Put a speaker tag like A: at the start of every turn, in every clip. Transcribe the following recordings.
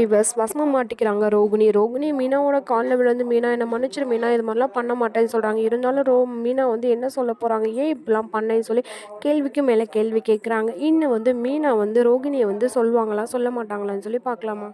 A: Viewers வசமாக மாட்டிக்கிறாங்க ரோகிணி. ரோகிணி மீனாவோட காலில் விழுந்து மீனா என்னை மன்னிச்சிரு மீனா இது மாதிரிலாம் பண்ண மாட்டேன்னு சொல்கிறாங்க இருந்தாலும் ரோ மீனா வந்து என்ன சொல்ல போகிறாங்க ஏன் இப்படிலாம் பண்ணேன்னு சொல்லி கேள்விக்கு மேலே கேள்வி கேட்குறாங்க இன்னும் வந்து மீனா வந்து ரோகிணியை வந்து சொல்லுவாங்களா? சொல்ல மாட்டாங்களான்னு சொல்லி பார்க்கலாமா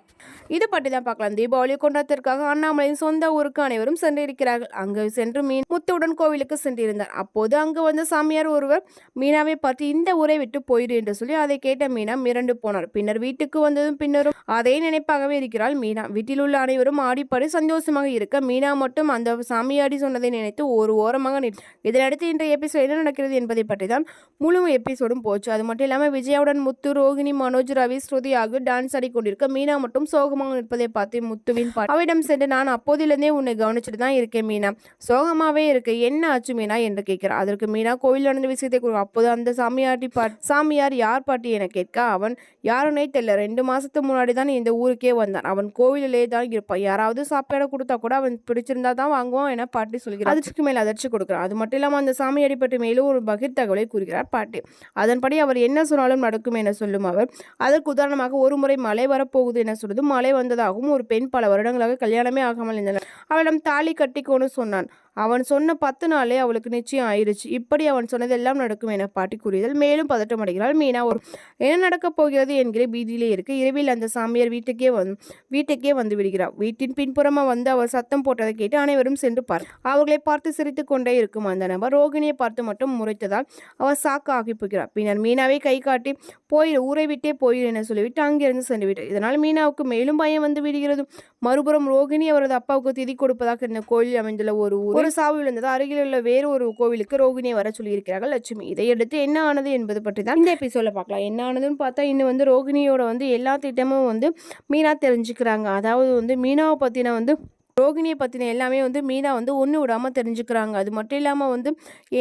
B: இது பற்றி தான் பார்க்கலாம் தீபாவளி கொண்டாட்டத்திற்காக அண்ணாமலையின் சொந்த ஊருக்கு அனைவரும் சென்றிருக்கிறார்கள். அங்கு சென்று மீன் முத்துடன் கோவிலுக்கு சென்றிருந்தார். அப்போது அங்கு வந்து சாமியார் ஒருவர் மீனாவை பார்த்து இந்த ஊரை விட்டு போயிரு என்று சொல்லி அதை கேட்ட மீனா மிரண்டு போனார். பின்னர் வீட்டுக்கு வந்ததும் பின்னரும் அதே நினைப்பாகவே இருக்கிறாள் மீனா. வீட்டில் உள்ள அனைவரும் ஆடிப்பாடி சந்தோஷமாக இருக்க மீனா மட்டும் அந்த சாமியாடி சொன்னதை நினைத்து ஒரு ஓரமாக நின்று இதனடுத்து இன்றைய எபிசோட் என்ன நடக்கிறது என்பதை பற்றி தான் முழு எபிசோடும் போச்சு. அது மட்டும் இல்லாமல் விஜயாவுடன் முத்து ரோகிணி மனோஜ் ரவி ஸ்ருதி ஆகியோர் டான்ஸ் ஆடி கொண்டிருக்க மீனா மட்டும் சோகமாக நிற்பதை பார்த்து முத்துவின் அவிடம் சென்று நான் அப்போதிலிருந்தே உன்னை கவனிச்சுட்டு தான் இருக்கேன் மீனா. சோகமாவே இருக்கு. என்ன ஆச்சு மீனா என்று கேட்கிறார். அதற்கு மீனா கோவில் நடந்த விஷயத்தை கூறும் அப்போது அந்த சாமியாட்டி பா சாமியார் யார் பாட்டி என கேட்க அவன் யாருன்னே தெரியல. ரெண்டு மாசத்துக்கு முன்னாடி தான் இந்த ஊருக்கு வந்தான். அவன் கோவிலிலே தான் இருப்பான். யாராவது சாப்பாடு கொடுத்தா கூட அவன் பிடிச்சிருந்தா தான் வாங்குவான் என பாட்டி சொல்கிறார். அதிர்ச்சிக்கு மேல் அதிர்ச்சி கொடுக்குறான் அது மட்டும் இல்லாமல் அந்த சாமி அடிப்பட்டு மேலும் ஒரு பகிர் தகவலை கூறுகிறார் பாட்டி. அதன்படி அவர் என்ன சொன்னாலும் நடக்கும் என சொல்லும் அவர் அதற்கு உதாரணமாக ஒரு முறை மழை வரப்போகுது என சொல்வது. மழை வந்ததாகவும் ஒரு பெண் பல வருடங்களாக கல்யாணமே ஆகாமல் இருந்தனர். அவளிடம் தாலி கட்டிக்கோன்னு சொன்னான். அவன் சொன்ன பத்து நாளே அவளுக்கு நிச்சயம் ஆயிடுச்சு இப்படி அவன் சொன்னதெல்லாம் நடக்கும் என பாட்டி கூறியதால் மேலும் பதட்டம் அடைகிறாள் மீனா. ஒரு என்ன நடக்கப் போகிறது? என்கிற பீதியிலே இருக்கு இரவில் அந்த சாமியார் வீட்டுக்கே வந் வீட்டுக்கே வந்து விடுகிறார். வீட்டின் பின்புறமாக வந்து அவர் சத்தம் போட்டதை கேட்டு அனைவரும் சென்று பார் அவர்களை பார்த்து சிரித்து கொண்டே இருக்கும் அந்த நபர் ரோகிணியை பார்த்து மட்டும் முறைத்ததால் அவர் சாக்கு ஆகி போகிறார் பின்னர் மீனாவை கை காட்டி போயிரு ஊரை விட்டே போயிரு என சொல்லிவிட்டு அங்கிருந்து சென்று விட்டார். இதனால் மீனாவுக்கு மேலும் பயம் வந்து விடுகிறது. மறுபுறம் ரோகிணி அவரது அப்பாவுக்கு திதி கொடுப்பதாக இந்த கோயிலில் அமைந்துள்ள ஒரு ஊர் ஒரு சாவு விழுந்தது அருகில் உள்ள வேறு ஒரு கோவிலுக்கு ரோகிணியை வர சொல்லியிருக்கிறார்கள் லட்சுமி. இதையடுத்து என்ன ஆனது என்பது பற்றி தான் இந்த எபிசோட பார்க்கலாம். என்ன ஆனதுன்னு பார்த்தா இன்னும் வந்து ரோகிணியோட வந்து எல்லா திட்டமும் வந்து மீனா தெரிஞ்சுக்கிறாங்க. அதாவது வந்து மீனாவை பற்றின வந்து ரோகிணியை பற்றின எல்லாமே வந்து மீனா வந்து ஒன்று விடாமல் தெரிஞ்சுக்கிறாங்க. அது மட்டும் இல்லாமல் வந்து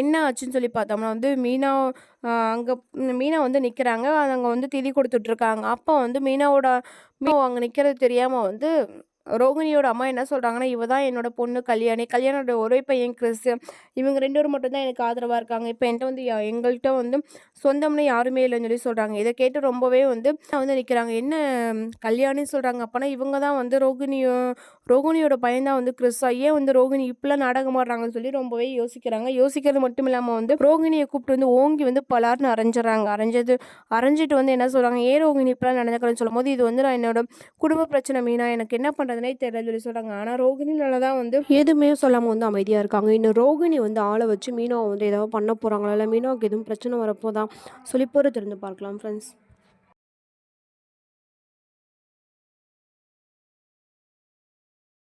B: என்ன ஆச்சுன்னு சொல்லி பார்த்தோம்னா வந்து மீனா அங்கே மீனா வந்து நிற்கிறாங்க அங்கே வந்து திதி கொடுத்துட்ருக்காங்க அப்போ வந்து மீனாவோட மீனா அங்கே நிற்கிறது தெரியாமல் வந்து ரோகிணியோட அம்மா என்ன சொல்கிறாங்கன்னா இவ தான் என்னோட பொண்ணு கல்யாணி. கல்யாணோட ஒரே பையன் கிறிஸ் இவங்க ரெண்டு பேரும் மட்டும்தான் எனக்கு ஆதரவாக இருக்காங்க. இப்போ என்கிட்ட வந்து எங்கள்கிட்ட வந்து சொந்தம்னு யாருமே இல்லைன்னு சொல்லி சொல்கிறாங்க இதை கேட்டு ரொம்பவே வந்து வந்து நிற்கிறாங்க என்ன கல்யாணின்னு சொல்கிறாங்க அப்போனா இவங்க தான் வந்து ரோகிணியோ ரோகிணியோட பையன் தான் வந்து கிறிஸ்ஸா ஏன் வந்து ரோகிணி இப்பெல்லாம் நாடகம் ஆடுறாங்கன்னு சொல்லி ரொம்பவே யோசிக்கிறாங்க. யோசிக்கிறது மட்டும் இல்லாமல் வந்து ரோகிணியை கூப்பிட்டு வந்து ஓங்கி வந்து பலார்னு அரைஞ்சிடறாங்க. அரைஞ்சது அரைஞ்சிட்டு வந்து என்ன சொல்கிறாங்க ஏன் ரோகிணி இப்பெல்லாம் நடந்துக்கிறேன்னு சொல்லும் போது இது வந்து நான் என்னோட குடும்ப பிரச்சனை மீனா. எனக்கு என்ன பண்ணுறது பண்ணுறதுனே தெரியல சொல்லி சொல்கிறாங்க ஆனால் ரோகிணினால தான் வந்து
A: எதுவுமே சொல்லாமல் வந்து அமைதியாக இருக்காங்க. இன்னும் ரோகிணி வந்து ஆளை வச்சு மீனவை வந்து ஏதாவது பண்ண போகிறாங்களா இல்லை மீனோவுக்கு எதுவும் பிரச்சனை வரப்போதா? சொல்லி பொறுத்திருந்து பார்க்கலாம் ஃப்ரெண்ட்ஸ்